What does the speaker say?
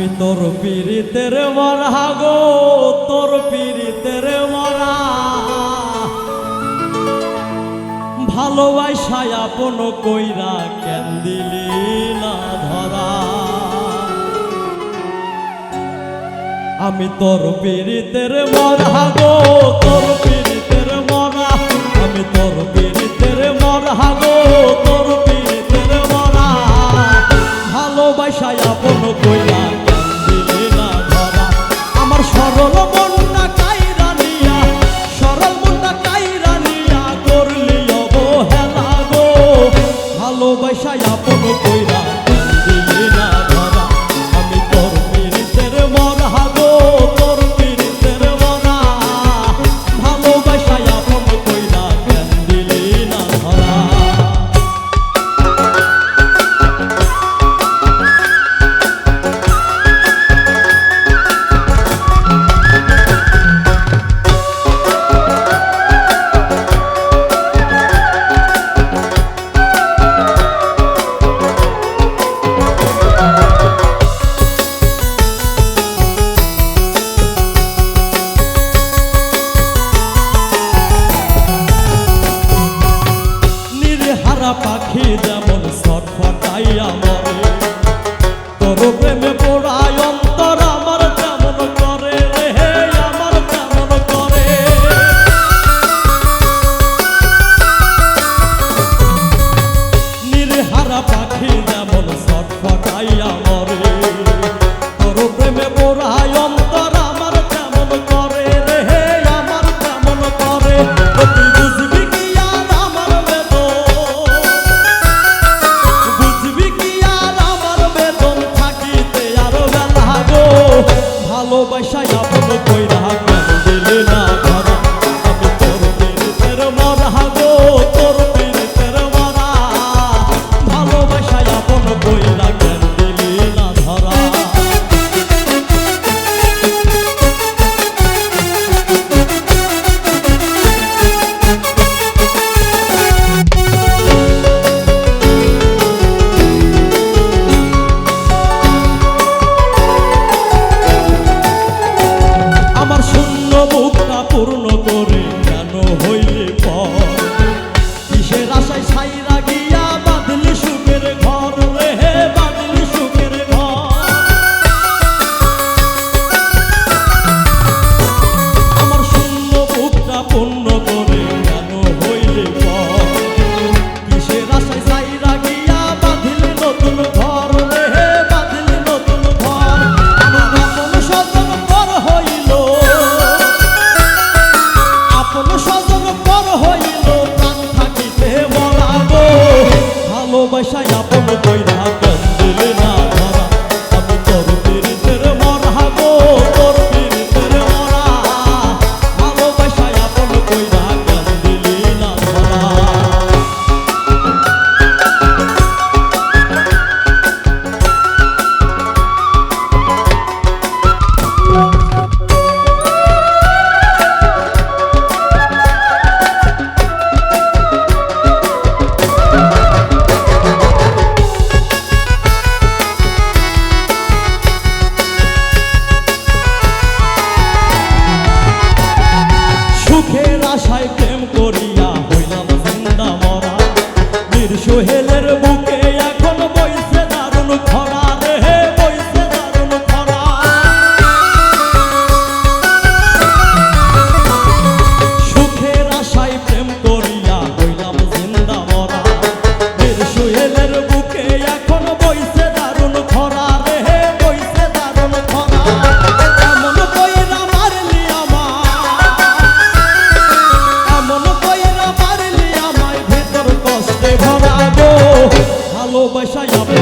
আমি তোর পিড়িতের মরা গো, তোর পিড়িতের মরা। ভালোবাসায় আপন কইরা কেন দিলি না ধরা? আমি তোর পিড়িতের মরা গো, তোর পিড়িতের মরা। আমি তোর পিড়িতের মরা গো, তোর রে মরা। ভালোবাসায় আপন কইরা ভালোবাসায় আপন কইরা arroba ভরা গো ভালোবাসায় আমি